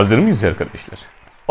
Hazır mıyız arkadaşlar?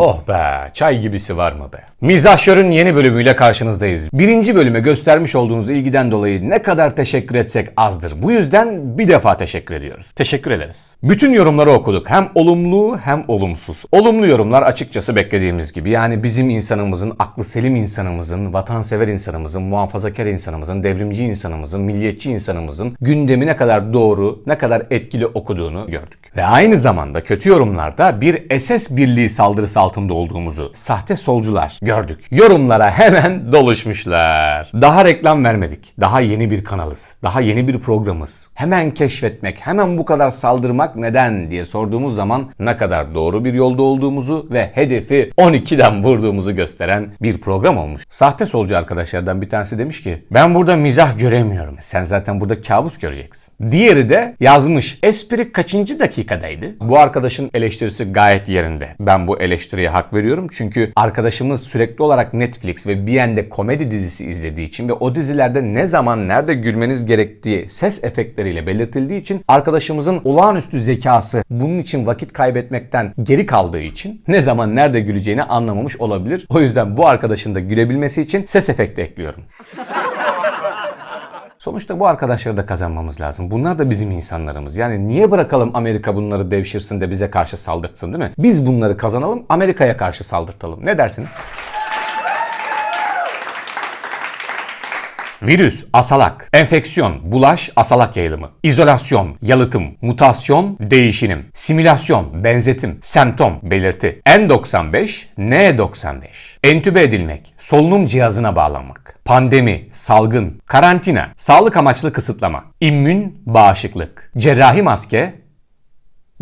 Oh be, çay gibisi var mı be? Mizahşör'ün yeni bölümüyle karşınızdayız. Birinci bölüme göstermiş olduğunuz ilgiden dolayı ne kadar teşekkür etsek azdır. Bu yüzden bir defa teşekkür ediyoruz. Teşekkür ederiz. Bütün yorumları okuduk. Hem olumlu hem olumsuz. Olumlu yorumlar açıkçası beklediğimiz gibi. Yani bizim insanımızın, aklı selim insanımızın, vatansever insanımızın, muhafazakar insanımızın, devrimci insanımızın, milliyetçi insanımızın gündemi ne kadar doğru, ne kadar etkili okuduğunu gördük. Ve aynı zamanda kötü yorumlarda bir SS birliği saldırısı altında olduğumuzu, sahte solcular gördük. Yorumlara hemen doluşmuşlar. Daha reklam vermedik. Daha yeni bir kanalız. Daha yeni bir programız. Hemen keşfetmek, hemen bu kadar saldırmak neden diye sorduğumuz zaman ne kadar doğru bir yolda olduğumuzu ve hedefi 12'den vurduğumuzu gösteren bir program olmuş. Sahte solcu arkadaşlardan bir tanesi demiş ki ben burada mizah göremiyorum. Sen zaten burada kabus göreceksin. Diğeri de yazmış. Espri kaçıncı dakikadaydı? Bu arkadaşın eleştirisi gayet yerinde. Ben bu eleştiriye hak veriyorum. Çünkü arkadaşımız sürekli olarak Netflix ve yanda komedi dizisi izlediği için ve o dizilerde ne zaman nerede gülmeniz gerektiği ses efektleriyle belirtildiği için arkadaşımızın olağanüstü zekası bunun için vakit kaybetmekten geri kaldığı için ne zaman nerede güleceğini anlamamış olabilir. O yüzden bu arkadaşın da gülebilmesi için ses efekti ekliyorum. Sonuçta bu arkadaşları da kazanmamız lazım. Bunlar da bizim insanlarımız. Yani niye bırakalım Amerika bunları devşirsin de bize karşı saldırtsın değil mi? Biz bunları kazanalım, Amerika'ya karşı saldırtalım. Ne dersiniz? Virüs, asalak, enfeksiyon, bulaş, asalak yayılımı, izolasyon, yalıtım, mutasyon, değişinim, simülasyon, benzetim, semptom, belirti, N95, N95, entübe edilmek, solunum cihazına bağlanmak, pandemi, salgın, karantina, sağlık amaçlı kısıtlama, immün bağışıklık, cerrahi maske,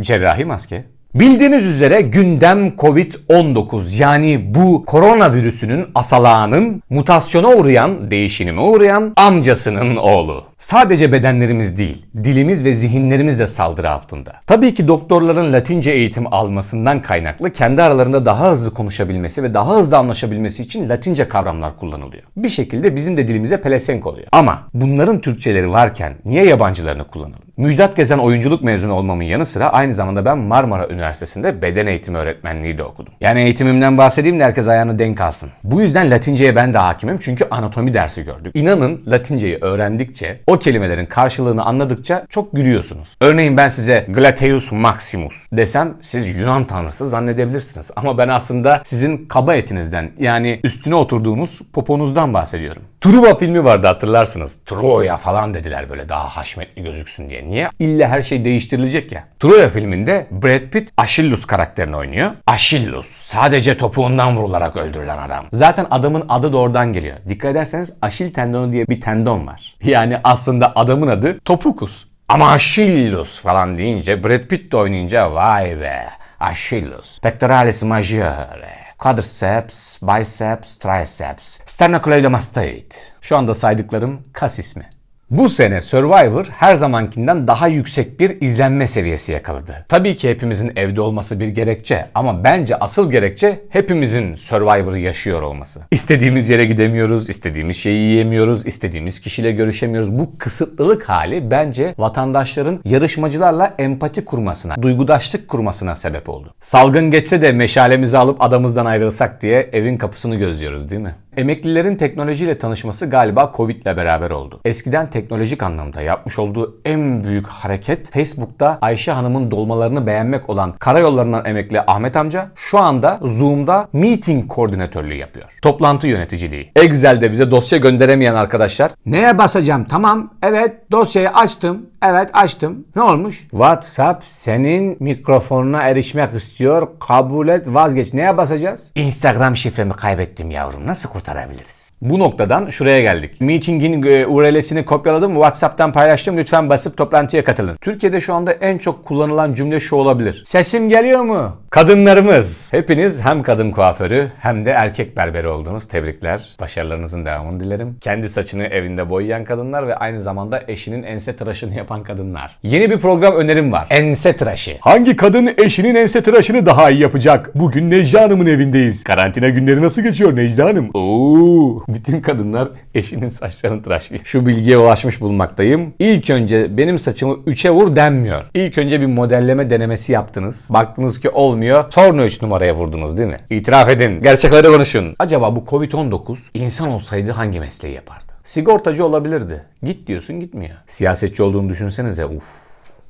cerrahi maske, Bildiğiniz üzere gündem Covid-19 yani bu koronavirüsünün asalağının mutasyona uğrayan, değişinime uğrayan amcasının oğlu. Sadece bedenlerimiz değil, dilimiz ve zihinlerimiz de saldırı altında. Tabii ki doktorların Latince eğitim almasından kaynaklı kendi aralarında daha hızlı konuşabilmesi ve daha hızlı anlaşabilmesi için Latince kavramlar kullanılıyor. Bir şekilde bizim de dilimize pelesenk oluyor. Ama bunların Türkçeleri varken niye yabancılarını kullanalım? Müjdat Gezen oyunculuk mezunu olmamın yanı sıra aynı zamanda ben Marmara Üniversitesi'nde beden eğitimi öğretmenliği de okudum. Yani eğitimimden bahsedeyim de herkes ayağını denk alsın. Bu yüzden Latince'ye ben de hakimim çünkü anatomi dersi gördük. İnanın Latince'yi öğrendikçe, o kelimelerin karşılığını anladıkça çok gülüyorsunuz. Örneğin ben size Gluteus Maximus desem siz Yunan tanrısı zannedebilirsiniz. Ama ben aslında sizin kaba etinizden yani üstüne oturduğumuz poponuzdan bahsediyorum. Truva filmi vardı hatırlarsınız. Troya falan dediler böyle daha haşmetli gözüksün diye. Niye? İlla her şey değiştirilecek ya. Troya filminde Brad Pitt Achilles karakterini oynuyor. Achilles sadece topuğundan vurularak öldürülen adam. Zaten adamın adı da oradan geliyor. Dikkat ederseniz Aşil tendonu diye bir tendon var. Yani aslında adamın adı Topukus. Ama Achilles falan deyince Brad Pitt de oynayınca vay be Achilles. Pectoralis majore. Quadriceps, biceps, triceps, sternocleidomastoid. Şu anda saydıklarım kas ismi. Bu sene Survivor her zamankinden daha yüksek bir izlenme seviyesi yakaladı. Tabii ki hepimizin evde olması bir gerekçe ama bence asıl gerekçe hepimizin Survivor'ı yaşıyor olması. İstediğimiz yere gidemiyoruz, istediğimiz şeyi yiyemiyoruz, istediğimiz kişiyle görüşemiyoruz. Bu kısıtlılık hali bence vatandaşların yarışmacılarla empati kurmasına, duygudaşlık kurmasına sebep oldu. Salgın geçse de meşalemizi alıp adamızdan ayrılsak diye evin kapısını gözlüyoruz değil mi? Emeklilerin teknolojiyle tanışması galiba Covid ile beraber oldu. Eskiden teknolojik anlamda yapmış olduğu en büyük hareket Facebook'ta Ayşe Hanım'ın dolmalarını beğenmek olan karayollarından emekli Ahmet amca şu anda Zoom'da meeting koordinatörlüğü yapıyor. Toplantı yöneticiliği. Excel'de bize dosya gönderemeyen arkadaşlar neye basacağım? Tamam. Evet dosyayı açtım. Evet açtım. Ne olmuş? WhatsApp senin mikrofonuna erişmek istiyor. Kabul et vazgeç. Neye basacağız? Instagram şifremi kaybettim yavrum. Nasıl kurtarabiliriz? Bu noktadan şuraya geldik. Meeting'in e, URL'sini kopyaladım. WhatsApp'tan paylaştım. Lütfen basıp toplantıya katılın. Türkiye'de şu anda en çok kullanılan cümle şu olabilir. Sesim geliyor mu? Kadınlarımız. Hepiniz hem kadın kuaförü hem de erkek berberi oldunuz. Tebrikler. Başarılarınızın devamını dilerim. Kendi saçını evinde boyayan kadınlar ve aynı zamanda eşinin ense tıraşını yapan yapan kadınlar. Yeni bir program önerim var. Ense tıraşı. Hangi kadın eşinin ense tıraşını daha iyi yapacak? Bugün Necla Hanım'ın evindeyiz. Karantina günleri nasıl geçiyor Necla Hanım? Oo, bütün kadınlar eşinin saçlarını tıraşlıyor. Şu bilgiye ulaşmış bulunmaktayım. İlk önce benim saçımı 3'e vur denmiyor. İlk önce bir modelleme denemesi yaptınız. Baktınız ki olmuyor. Sonra 3 numaraya vurdunuz değil mi? İtiraf edin. Gerçekleri konuşun. Acaba bu Covid-19 insan olsaydı hangi mesleği yapardı? Sigortacı olabilirdi. Git diyorsun gitmiyor. Siyasetçi olduğunu düşünsenize. Uf.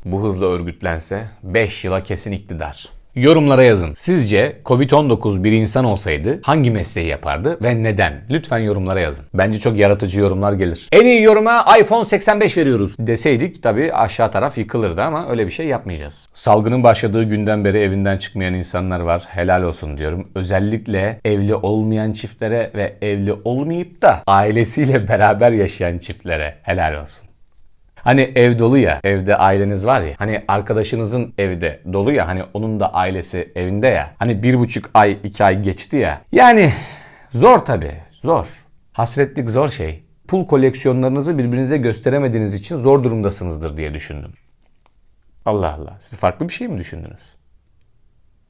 Bu hızla örgütlense 5 yıla kesin iktidar. Yorumlara yazın. Sizce Covid-19 bir insan olsaydı hangi mesleği yapardı ve neden? Lütfen yorumlara yazın. Bence çok yaratıcı yorumlar gelir. En iyi yoruma iPhone 85 veriyoruz deseydik tabii aşağı taraf yıkılırdı ama öyle bir şey yapmayacağız. Salgının başladığı günden beri evinden çıkmayan insanlar var. Helal olsun diyorum. Özellikle evli olmayan çiftlere ve evli olmayıp da ailesiyle beraber yaşayan çiftlere helal olsun. Hani ev dolu ya, evde aileniz var ya. Hani arkadaşınızın evde dolu ya, hani onun da ailesi evinde ya. Hani bir buçuk ay, iki ay geçti ya. Yani zor tabii, zor. Hasretlik zor şey. Pul koleksiyonlarınızı birbirinize gösteremediğiniz için zor durumdasınızdır diye düşündüm. Allah Allah, siz farklı bir şey mi düşündünüz?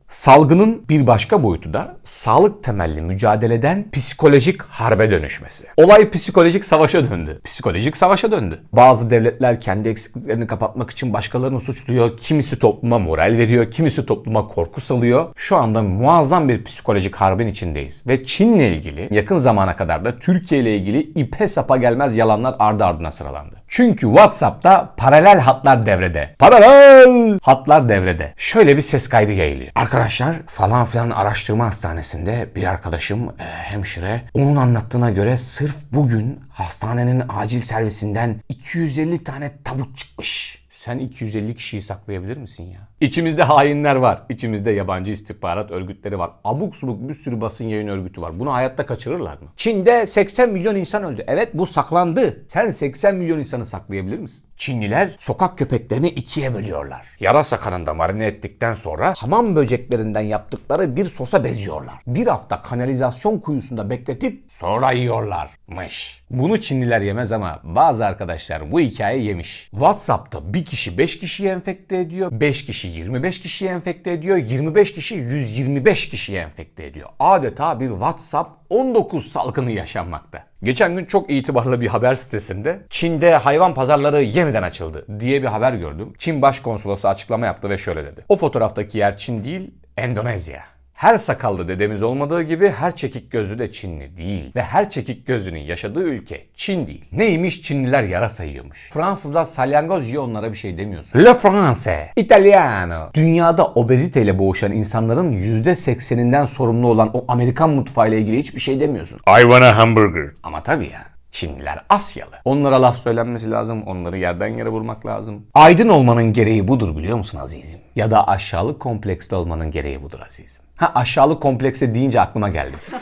Salgının bir başka boyutu da sağlık temelli mücadeleden psikolojik harbe dönüşmesi. Olay psikolojik savaşa döndü. Psikolojik savaşa döndü. Bazı devletler kendi eksikliklerini kapatmak için başkalarını suçluyor. Kimisi topluma moral veriyor, kimisi topluma korku salıyor. Şu anda muazzam bir psikolojik harbin içindeyiz. Ve Çin'le ilgili yakın zamana kadar da Türkiye ile ilgili ipe sapa gelmez yalanlar ardı ardına sıralandı. Çünkü WhatsApp'ta paralel hatlar devrede. Paralel hatlar devrede. Şöyle bir ses kaydı yayılıyor. Arkadaşlar falan filan araştırma hastanesinde bir arkadaşım e, hemşire onun anlattığına göre sırf bugün hastanenin acil servisinden 250 tane tabut çıkmış. Sen 250 kişiyi saklayabilir misin ya? İçimizde hainler var. İçimizde yabancı istihbarat örgütleri var. Abuk subuk bir sürü basın yayın örgütü var. Bunu hayatta kaçırırlar mı? Çin'de 80 milyon insan öldü. Evet bu saklandı. Sen 80 milyon insanı saklayabilir misin? Çinliler sokak köpeklerini ikiye bölüyorlar. Yarasa kanında marine ettikten sonra hamam böceklerinden yaptıkları bir sosa beziyorlar. Bir hafta kanalizasyon kuyusunda bekletip sonra yiyorlarmış. Bunu Çinliler yemez ama bazı arkadaşlar bu hikaye yemiş. WhatsApp'ta bir kişi 5 kişiyi enfekte ediyor. 5 kişi 25 kişiyi enfekte ediyor. 25 kişi 125 kişiyi enfekte ediyor. Adeta bir WhatsApp 19 salgını yaşanmakta. Geçen gün çok itibarlı bir haber sitesinde Çin'de hayvan pazarları yeniden açıldı diye bir haber gördüm. Çin Başkonsolosu açıklama yaptı ve şöyle dedi. O fotoğraftaki yer Çin değil, Endonezya. Her sakallı dedemiz olmadığı gibi her çekik gözlü de Çinli değil. Ve her çekik gözlünün yaşadığı ülke Çin değil. Neymiş Çinliler yara sayıyormuş. Fransızlar salyangoz yiyor onlara bir şey demiyorsun. Le France, Italiano. Dünyada obeziteyle boğuşan insanların %80'inden sorumlu olan o Amerikan mutfağıyla ilgili hiçbir şey demiyorsun. I want a hamburger. Ama tabii ya. Çinliler Asyalı. Onlara laf söylenmesi lazım, onları yerden yere vurmak lazım. Aydın olmanın gereği budur biliyor musun azizim? Ya da aşağılık kompleksli olmanın gereği budur azizim. Ha aşağılık kompleksi deyince aklıma geldi.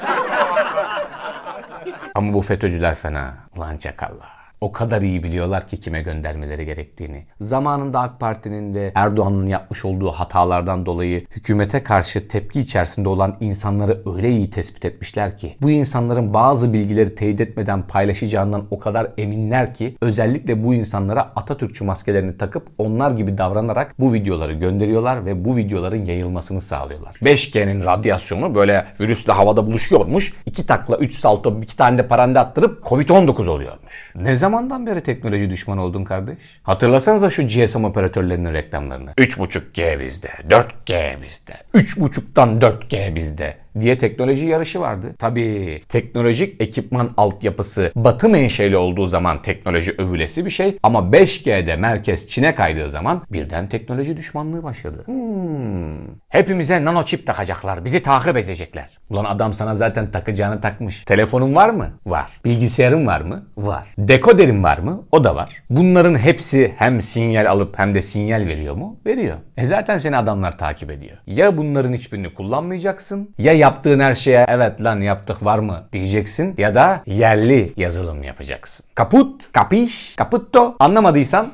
Ama bu FETÖ'cüler fena. Ulan çakallar. O kadar iyi biliyorlar ki kime göndermeleri gerektiğini. Zamanında AK Parti'nin ve Erdoğan'ın yapmış olduğu hatalardan dolayı hükümete karşı tepki içerisinde olan insanları öyle iyi tespit etmişler ki bu insanların bazı bilgileri teyit etmeden paylaşacağından o kadar eminler ki özellikle bu insanlara Atatürkçü maskelerini takıp onlar gibi davranarak bu videoları gönderiyorlar ve bu videoların yayılmasını sağlıyorlar. 5G'nin radyasyonu böyle virüsle havada buluşuyormuş. iki takla 3 salto iki tane de parande attırıp Covid-19 oluyormuş. Ne zamandan beri teknoloji düşmanı oldun kardeş? Hatırlasanıza şu GSM operatörlerinin reklamlarını. 3.5G bizde, 4G bizde, 3.5'tan 4G bizde diye teknoloji yarışı vardı. Tabii teknolojik ekipman altyapısı batı menşeli olduğu zaman teknoloji övülesi bir şey ama 5G'de merkez Çin'e kaydığı zaman birden teknoloji düşmanlığı başladı. Hmm. Hepimize nano çip takacaklar. Bizi takip edecekler. Ulan adam sana zaten takacağını takmış. Telefonun var mı? Var. Bilgisayarın var mı? Var. Dekoderin var mı? O da var. Bunların hepsi hem sinyal alıp hem de sinyal veriyor mu? Veriyor. E zaten seni adamlar takip ediyor. Ya bunların hiçbirini kullanmayacaksın ya yaptığın her şeye evet lan yaptık var mı diyeceksin ya da yerli yazılım yapacaksın. Kaput, kapiş, kaputto anlamadıysan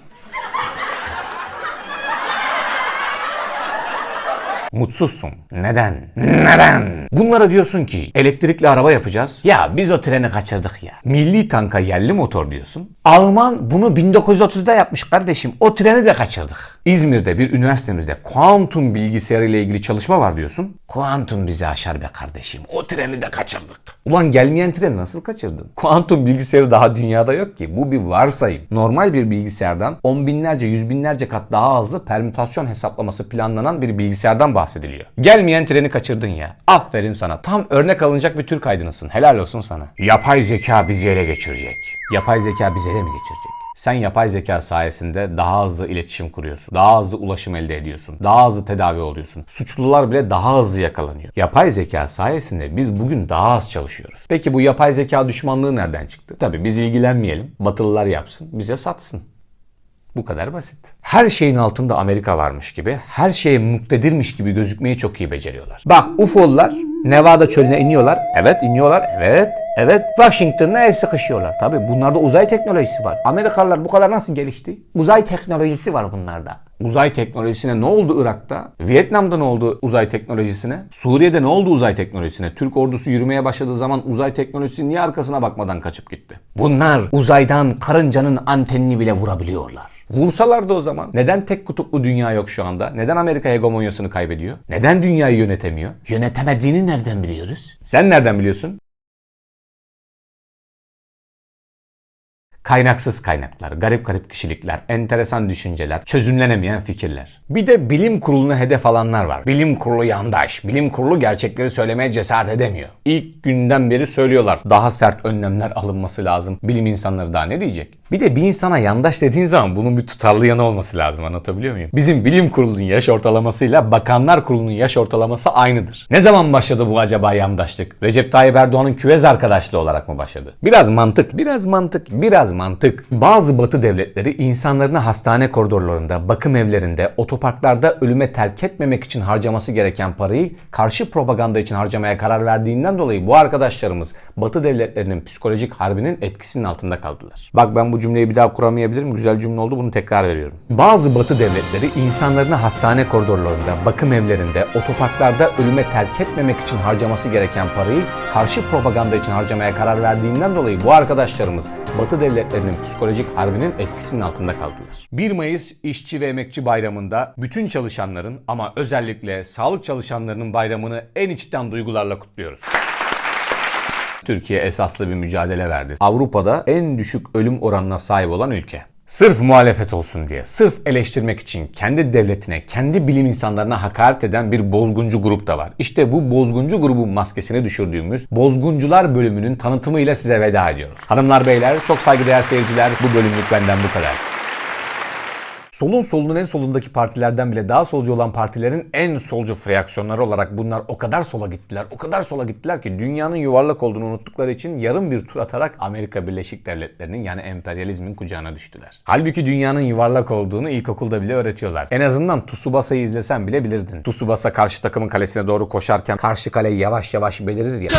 Mutsuzsun. Neden? Neden? Bunlara diyorsun ki elektrikli araba yapacağız. Ya biz o treni kaçırdık ya. Milli tanka yerli motor diyorsun. Alman bunu 1930'da yapmış kardeşim. O treni de kaçırdık. İzmir'de bir üniversitemizde kuantum bilgisayarı ile ilgili çalışma var diyorsun. Kuantum bizi aşar be kardeşim. O treni de kaçırdık. Ulan gelmeyen treni nasıl kaçırdın? Kuantum bilgisayarı daha dünyada yok ki. Bu bir varsayım. Normal bir bilgisayardan on binlerce, yüz binlerce kat daha hızlı permütasyon hesaplaması planlanan bir bilgisayardan bahsediliyor. Gelmeyen treni kaçırdın ya. Aferin sana. Tam örnek alınacak bir Türk aydınısın. Helal olsun sana. Yapay zeka bizi ele geçirecek. Yapay zeka bizi ele mi geçirecek? Sen yapay zeka sayesinde daha hızlı iletişim kuruyorsun. Daha hızlı ulaşım elde ediyorsun. Daha hızlı tedavi oluyorsun. Suçlular bile daha hızlı yakalanıyor. Yapay zeka sayesinde biz bugün daha az çalışıyoruz. Peki bu yapay zeka düşmanlığı nereden çıktı? Tabii biz ilgilenmeyelim. Batılılar yapsın. Bize satsın. Bu kadar basit. Her şeyin altında Amerika varmış gibi, her şeye muktedirmiş gibi gözükmeyi çok iyi beceriyorlar. Bak UFO'lular Nevada çölüne iniyorlar. Evet iniyorlar. Evet. Evet. Washington'la el sıkışıyorlar. Tabi bunlarda uzay teknolojisi var. Amerikalılar bu kadar nasıl gelişti? Uzay teknolojisi var bunlarda. Uzay teknolojisine ne oldu Irak'ta? Vietnam'da ne oldu uzay teknolojisine? Suriye'de ne oldu uzay teknolojisine? Türk ordusu yürümeye başladığı zaman uzay teknolojisi niye arkasına bakmadan kaçıp gitti? Bunlar uzaydan karıncanın antenini bile vurabiliyorlar. Vursalardı o zaman. Neden tek kutuplu dünya yok şu anda? Neden Amerika hegemonyasını kaybediyor? Neden dünyayı yönetemiyor? Yönetemediğini nereden biliyoruz? Sen nereden biliyorsun? Kaynaksız kaynaklar, garip garip kişilikler, enteresan düşünceler, çözümlenemeyen fikirler. Bir de bilim kurulunu hedef alanlar var. Bilim kurulu yandaş, bilim kurulu gerçekleri söylemeye cesaret edemiyor. İlk günden beri söylüyorlar. Daha sert önlemler alınması lazım. Bilim insanları daha ne diyecek? Bir de bir insana yandaş dediğin zaman bunun bir tutarlı yanı olması lazım anlatabiliyor muyum? Bizim bilim kurulunun yaş ortalamasıyla bakanlar kurulunun yaş ortalaması aynıdır. Ne zaman başladı bu acaba yandaşlık? Recep Tayyip Erdoğan'ın küvez arkadaşlığı olarak mı başladı? Biraz mantık, biraz mantık, biraz mantık. Bazı batı devletleri insanlarını hastane koridorlarında, bakım evlerinde, otoparklarda ölüme terk etmemek için harcaması gereken parayı karşı propaganda için harcamaya karar verdiğinden dolayı bu arkadaşlarımız batı devletlerinin psikolojik harbinin etkisinin altında kaldılar. Bak ben bu cümleyi bir daha kuramayabilirim. Güzel cümle oldu bunu tekrar veriyorum. Bazı batı devletleri insanlarını hastane koridorlarında, bakım evlerinde, otoparklarda ölüme terk etmemek için harcaması gereken parayı karşı propaganda için harcamaya karar verdiğinden dolayı bu arkadaşlarımız batı devletlerinin psikolojik harbinin etkisinin altında kaldılar. 1 Mayıs İşçi ve Emekçi Bayramı'nda bütün çalışanların ama özellikle sağlık çalışanlarının bayramını en içten duygularla kutluyoruz. Türkiye esaslı bir mücadele verdi. Avrupa'da en düşük ölüm oranına sahip olan ülke. Sırf muhalefet olsun diye, sırf eleştirmek için kendi devletine, kendi bilim insanlarına hakaret eden bir bozguncu grup da var. İşte bu bozguncu grubun maskesini düşürdüğümüz Bozguncular bölümünün tanıtımıyla size veda ediyoruz. Hanımlar beyler, çok saygıdeğer seyirciler, bu bölümlük benden bu kadar. Solun solunun en solundaki partilerden bile daha solcu olan partilerin en solcu reaksiyonları olarak bunlar o kadar sola gittiler, o kadar sola gittiler ki dünyanın yuvarlak olduğunu unuttukları için yarım bir tur atarak Amerika Birleşik Devletleri'nin yani emperyalizmin kucağına düştüler. Halbuki dünyanın yuvarlak olduğunu ilkokulda bile öğretiyorlar. En azından Tsubasa'yı izlesen bile bilirdin. Tsubasa karşı takımın kalesine doğru koşarken karşı kale yavaş yavaş belirir ya.